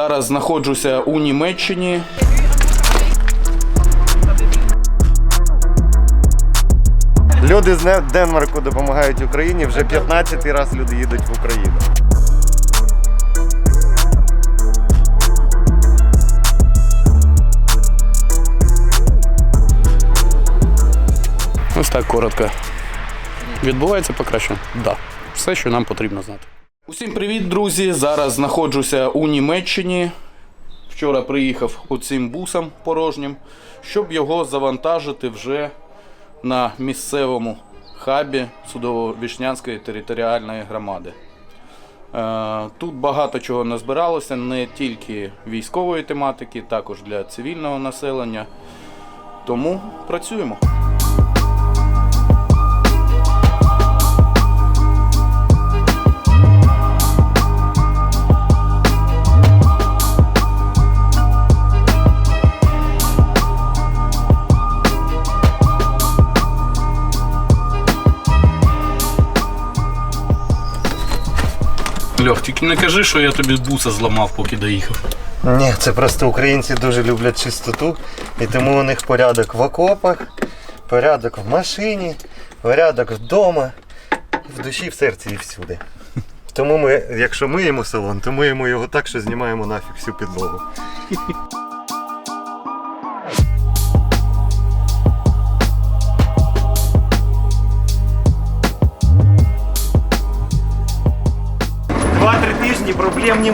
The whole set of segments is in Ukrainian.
Зараз знаходжуся у Німеччині. Люди з Денмарку допомагають Україні. Вже 15-й раз люди їдуть в Україну. Ось так коротко. Відбувається покращення? Так. Да. Все, що нам потрібно знати. Усім привіт, друзі! Зараз знаходжуся у Німеччині. Вчора приїхав оцим бусом порожнім, щоб його завантажити вже на місцевому хабі Судово-Вішнянської територіальної громади. Е, Тут багато чого назбиралося, не тільки військової тематики, також для цивільного населення. Тому працюємо. Тільки не кажи, що я тобі буса зламав, поки доїхав. Ні, це просто українці дуже люблять чистоту, і тому у них порядок в окопах, порядок в машині, порядок вдома, в душі, в серці і всюди. Тому ми, якщо миємо салон, то миємо його так, що знімаємо нафіг всю підлогу. Тижні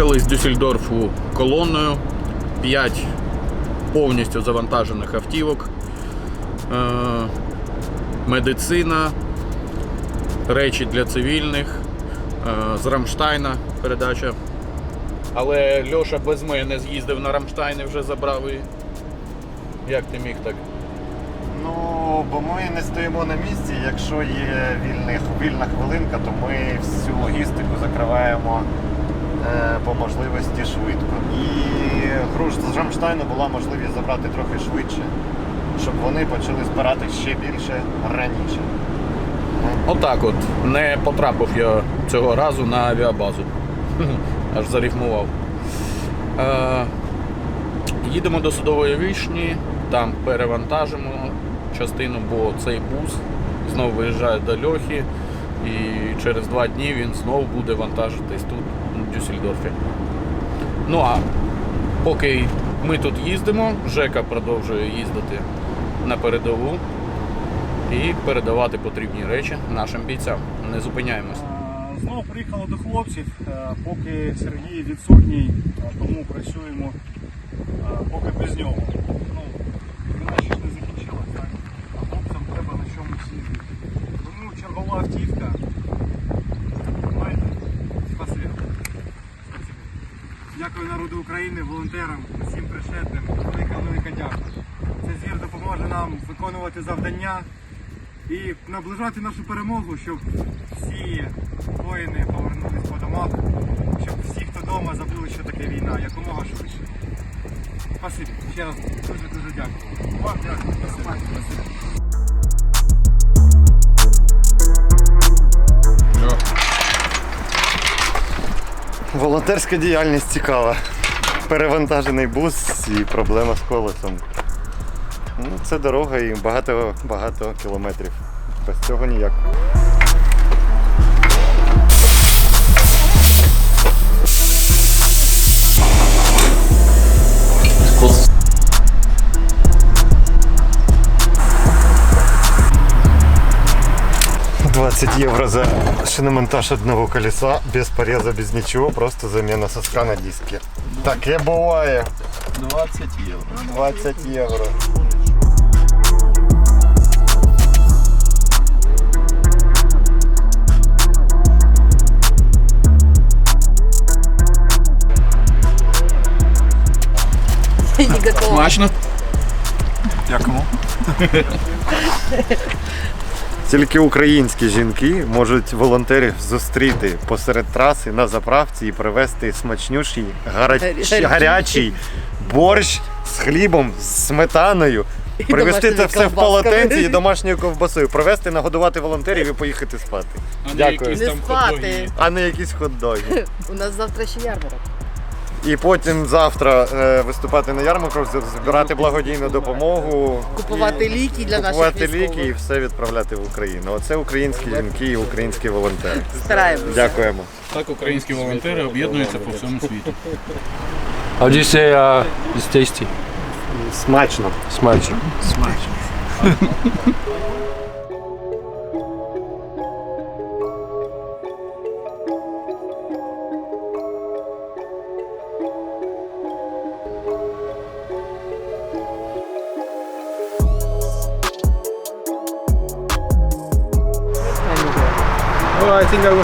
нема. З Дюссельдорфу колонною. 5 повністю завантажених автівок. Е, медицина, речі для цивільних, е, з Рамштайна передача. Але Льоша без мене з'їздив на Рамштайн і вже забрав і. Як ти міг так? Ну, бо ми не стоїмо на місці. Якщо є вільних, вільна хвилинка, то ми всю логістику закриваємо по можливості швидко. І груш з Рамштайну була можливість забрати трохи швидше, щоб вони почали збирати ще більше раніше. Отак от. Не потрапив я цього разу на авіабазу. Аж зарифмував. Е, їдемо до судової вишні, там перевантажимо частину, бо цей бус знову виїжджає до Льохи, і через два дні він знову буде вантажитись тут, Дюссельдорфі. Ну а поки ми тут їздимо, Жека продовжує їздити на передову і передавати потрібні речі нашим бійцям. Не зупиняємось. Знову приїхали до хлопців, е, поки Сергій відсутній, тому працюємо е, поки без нього. Ну, війна ще ж не закінчилась, так? А хлопцям треба на чомусь їздити. Тому чергова автівка. Маєте? Спасибі. Спасибі. Дякую народу України, волонтерам, всім пришедним. Велика велика дякую. Цей звір допоможе нам виконувати завдання і наближати нашу перемогу, щоб всі воїни повернулись по домах, щоб всі, хто вдома, забули, що таке війна, якомога швидше. Спасибі. Ще раз дуже дуже дякую. Вам дякую. Спасибі. Волонтерська діяльність цікава. Перевантажений бус і проблема з колесом. Ну, це дорога і багато багато кілометрів. Без цього ніяк. Евро за шиномонтаж одного колеса, без пореза, без ничего, просто замена соска на диске. Таке буває. 20 євро. 20 євро. Смачно. Дякую. Тільки українські жінки можуть волонтерів зустріти посеред траси на заправці і привезти смачнющий гарач... Гарячий. гарячий борщ з хлібом, з сметаною. Привезти це все в полотенці і домашньою ковбасою. Привезти, нагодувати волонтерів і поїхати спати. Дякую. Не спати. А не якісь хот-доги. У нас завтра ще ярмарок. І потім завтра е, виступати на ярмарку, збирати благодійну допомогу. Купувати і ліки для наших Купувати військових. ліки і все відправляти в Україну. Оце українські жінки і українські волонтери. Стараємося. Дякуємо. Так українські волонтери об'єднуються по всьому світу. How do you say uh, it's tasty? Смачно. Смачно. Well,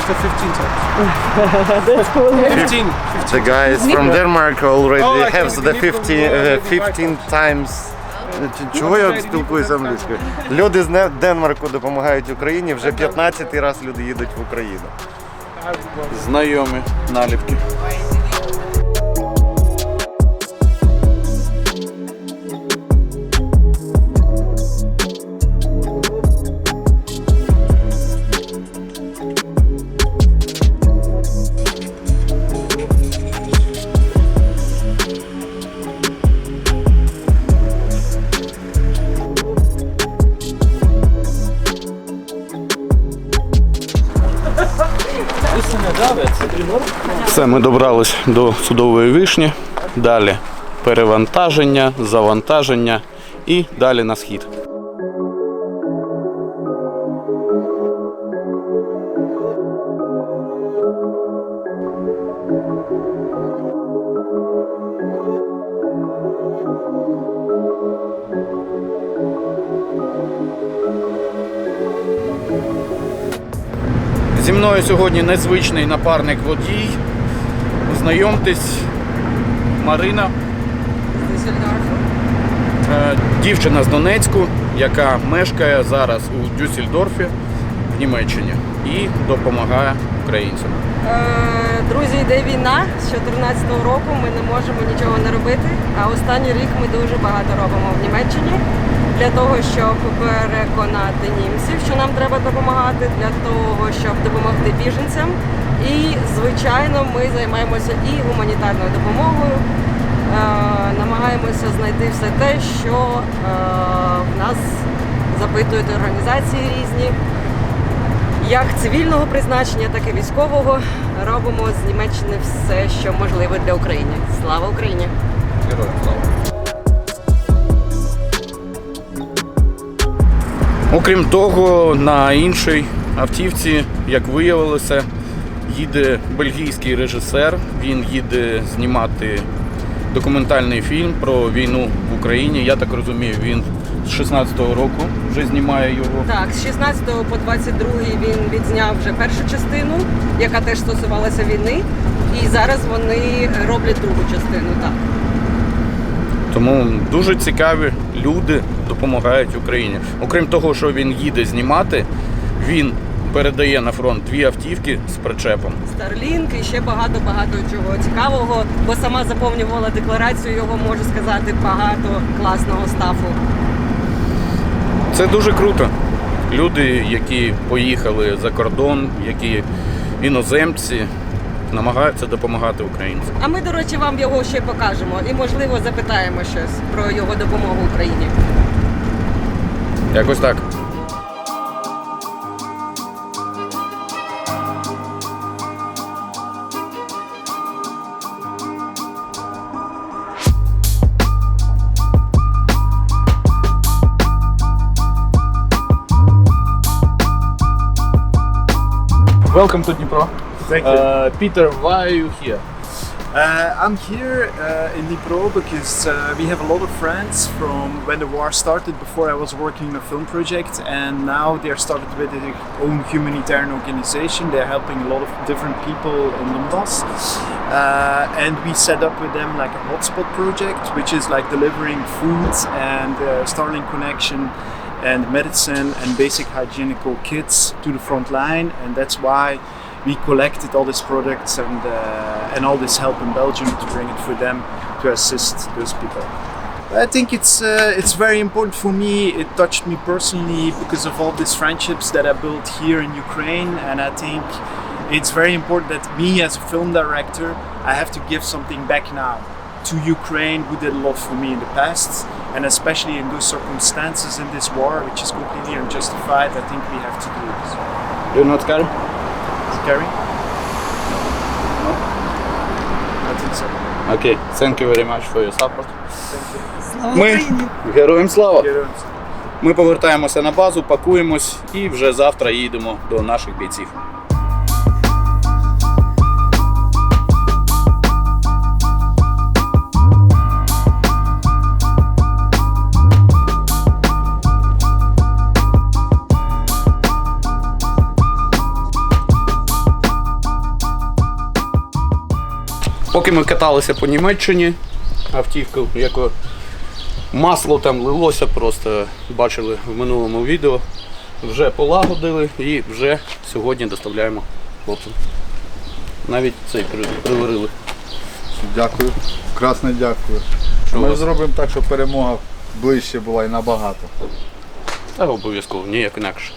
Was the 15 times. That's cool. 15. The guys from Denmark already Oh, have the 15, uh, 15 times. Чого я спілкуюся англійською? Люди з Не- Денмарку допомагають Україні. Вже 15 раз люди їдуть в Україну. Знайомі наліпки. Ми добрались до судової вишні. Далі перевантаження, завантаження і далі на схід. Зі мною сьогодні незвичний напарник водій. Знайомтесь, Марина, е, дівчина з Донецьку, яка мешкає зараз у Дюссельдорфі в Німеччині і допомагає українцям. Е, Друзі, йде війна з 2014 року. Ми не можемо нічого не робити. А останній рік ми дуже багато робимо в Німеччині для того, щоб переконати німців, що нам треба допомагати, для того, щоб допомогти біженцям. І звичайно, ми займаємося і гуманітарною допомогою. Е, намагаємося знайти все те, що е, в нас запитують організації різні як цивільного призначення, так і військового робимо з Німеччини все, що можливе для України. Слава Україні! Героям слава! Окрім того, на іншій автівці, як виявилося, їде бельгійський режисер. Він їде знімати документальний фільм про війну в Україні. Я так розумію, він з 16-го року вже знімає його. Так, з 16 по 22 він відзняв вже першу частину, яка теж стосувалася війни. І зараз вони роблять другу частину. Так. Тому дуже цікаві люди допомагають Україні. Окрім того, що він їде знімати, він передає на фронт дві автівки з причепом. Starlink і ще багато-багато чого цікавого, бо сама заповнювала декларацію, його можу сказати, багато класного стафу. Це дуже круто. Люди, які поїхали за кордон, які іноземці, намагаються допомагати українцям. А ми, до речі, вам його ще покажемо і, можливо, запитаємо щось про його допомогу Україні. Якось так. Welcome to Dnipro. Thank you. Uh, Peter, why are you here? Uh, I'm here uh, in Dnipro because uh, we have a lot of friends from when the war started. Before I was working in a film project, and now they're started with their own humanitarian organization. They're helping a lot of different people in Donbass, uh, and we set up with them like a hotspot project, which is like delivering food and uh, Starlink connection and medicine and basic hygienical kits to the front line, and that's why we collected all these products and uh, and all this help in Belgium to bring it for them to assist those people. I think it's uh, it's very important for me. It touched me personally because of all these friendships that I built here in Ukraine, and I think it's very important that me as a film director, I have to give something back now to Ukraine, who did a lot for me in the past, and especially in those circumstances in this war, which is completely unjustified. I think we have to do it. You're not scared? Scary? No? No? I think so. Окей, thank you very much for your support. Ми героям слава! Героям Ми повертаємося на базу, пакуємось і вже завтра їдемо до наших бійців. Поки ми каталися по Німеччині, автівка, яку масло там лилося, просто бачили в минулому відео. Вже полагодили і вже сьогодні доставляємо хлопцям. Навіть цей приварили. Дякую. Красно дякую. Що Ми вас? зробимо так, щоб перемога ближче була і набагато. Та обов'язково, ніяк інакше.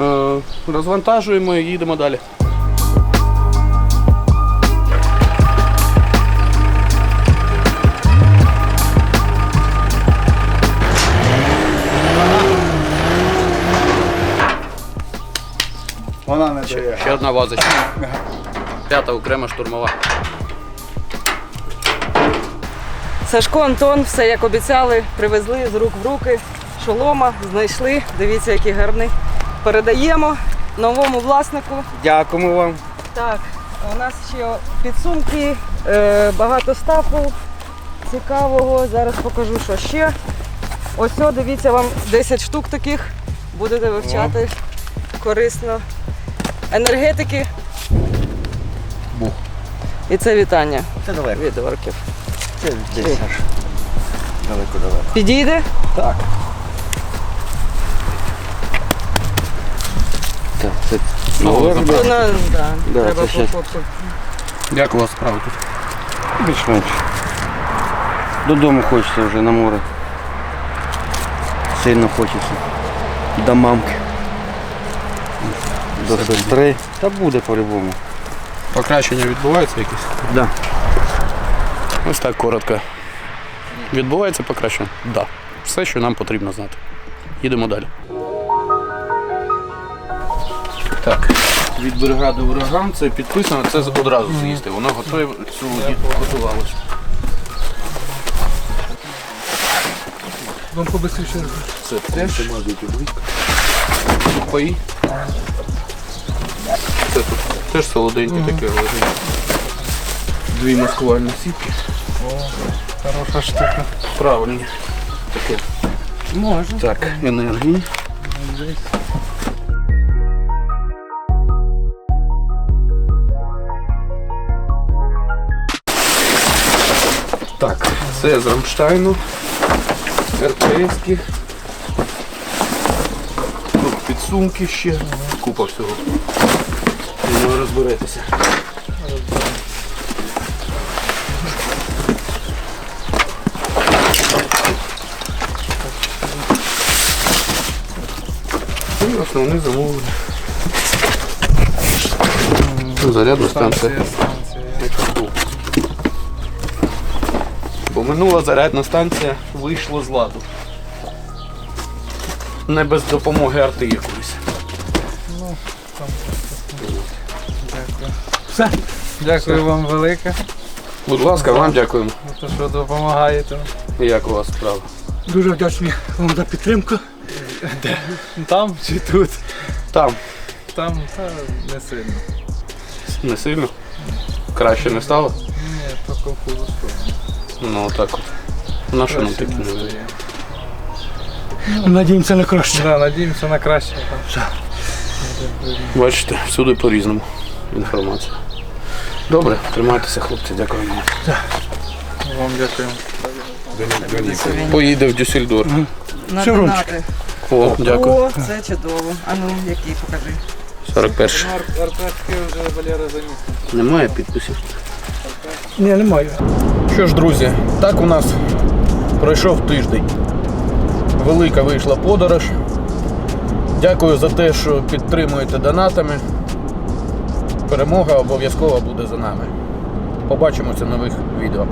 Е, розвантажуємо і їдемо далі. Ще, одна вазочка. П'ята окрема штурмова. Сашко, Антон, все як обіцяли, привезли з рук в руки. Шолома знайшли. Дивіться, який гарний. Передаємо новому власнику. Дякуємо вам. Так, у нас ще підсумки, е, багато стафу цікавого. Зараз покажу, що ще. Ось, о, дивіться, вам 10 штук таких. Будете вивчати корисно. Енергетики. Бух. І це вітання Це далеко. від орків. Це десь аж далеко далеко. Підійде? Так. Так, це Ну. Вона, да, Да, треба це. Як у вас справи тут? більш-менш. Додому хочеться вже на море. Сильно хочеться. До мамки. До сестри. Та буде по-любому. Покращення відбувається якесь? Да. Ось так коротко. Відбувається покращення? Так. Да. Все, що нам потрібно знати. Їдемо далі. Так. Від бригади ураган це підписано, це одразу з'їсти. Воно готове цю готувалося. Вам побыстріше. Це теж. Сухпаї. Це тут теж солоденьке таке лежить. Дві маскувальні сітки. Хороша штука. Правильно. Таке. Можна. Так, енергії. Так, це з Рамштайну. РПСки. Тут підсумки ще. Купа всього. Думаю, розберетеся. І основне замовлення. Зарядна станція. Бо минула зарядна станція вийшла з ладу. Не без допомоги арти якоїсь. Дякую вам велике, Будь ласка, вам дякуємо. за те, що допомагаєте. І Як у вас справа? Дуже вдячний вам за підтримку. Там чи тут? Там Там та, не сильно. не сильно. Краще не стало? Ні, в хуже Ну так от. На що нам такі новини? Надіємося на краще. Да, надіємося на краще. Бачите, всюди по-різному інформація. Добре, тримайтеся, хлопці, дякую вам. Вам дякуємо. Поїде в Дюссельдорф. На донати. О, дякую. О, це чудово. А ну, який покажи. 41. Арпетки вже Валера замітив. Немає підписів. Ні, немає. Що ж, друзі, так у нас пройшов тиждень. Велика вийшла подорож. Дякую за те, що підтримуєте донатами. Перемога обов'язково буде за нами. Побачимося в нових відео.